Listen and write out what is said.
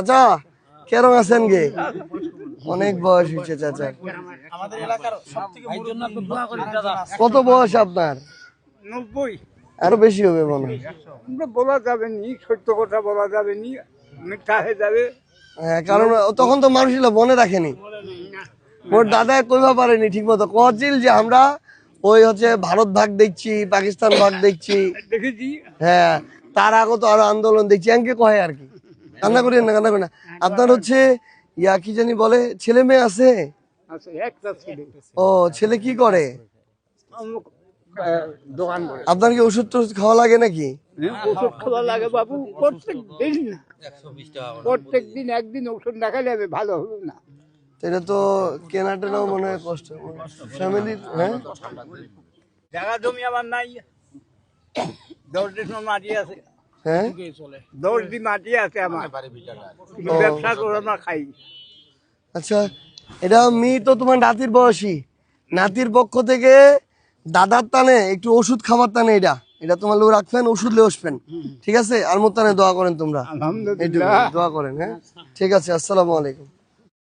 চাচা কেরম আছেন গে? অনেক বয়স হয়েছে চাচা। কত বয়স আপনার? নব্বই। আরও বেশি হবে মনে হয়। বলা যাবে নি সত্য কথা বলা যাবে নি মিথ্যা হয়ে যাবে। হ্যাঁ কারণ তখন তো মানুষ এগুলো মনে রাখেনি। মোর দাদা কইবা পারেনি ঠিক মতো কছিল যে আমরা ওই হচ্ছে ভারত ভাগ দেখছি পাকিস্তান ভাগ দেখছি। দেখেছি। হ্যাঁ তার আগে তো আরও আন্দোলন দেখছি। এমকে কয় আর কি? কান্না করেন না কান্না করেন না। আপনার হচ্ছে ইয়া কি জানি বলে ছেলে মেয়ে আছে? ও ছেলে কি করে? দোকান আপনার কি ওষুধ টষুধ খাওয়া লাগে নাকি? ওষুধ খাওয়া লাগে বাবু প্রত্যেক দিন না। প্রত্যেক দিন একদিন ওষুধ না খেলে আমি ভালো হবে না। তো এটা তো কেনা টেনাও মনে হয় কষ্ট। ফ্যামিলি হ্যাঁ? জায়গা জমি আমার নাই। দশ দিন মাটি আছে। হ্যাঁ দশ দিন মাটি আছে আমার। ব্যবসা করে আমরা খাই। আচ্ছা এটা মি তো তোমার নাতির বয়সী। নাতির পক্ষ থেকে দাদার টানে একটু ওষুধ খাবার টানে এটা। এটা তোমার লোক রাখবেন ওষুধ লে আসবেন ঠিক আছে? আর মোর টানে দোয়া করেন তোমরা। দোয়া করেন হ্যাঁ? ঠিক আছে আসসালামু আলাইকুম।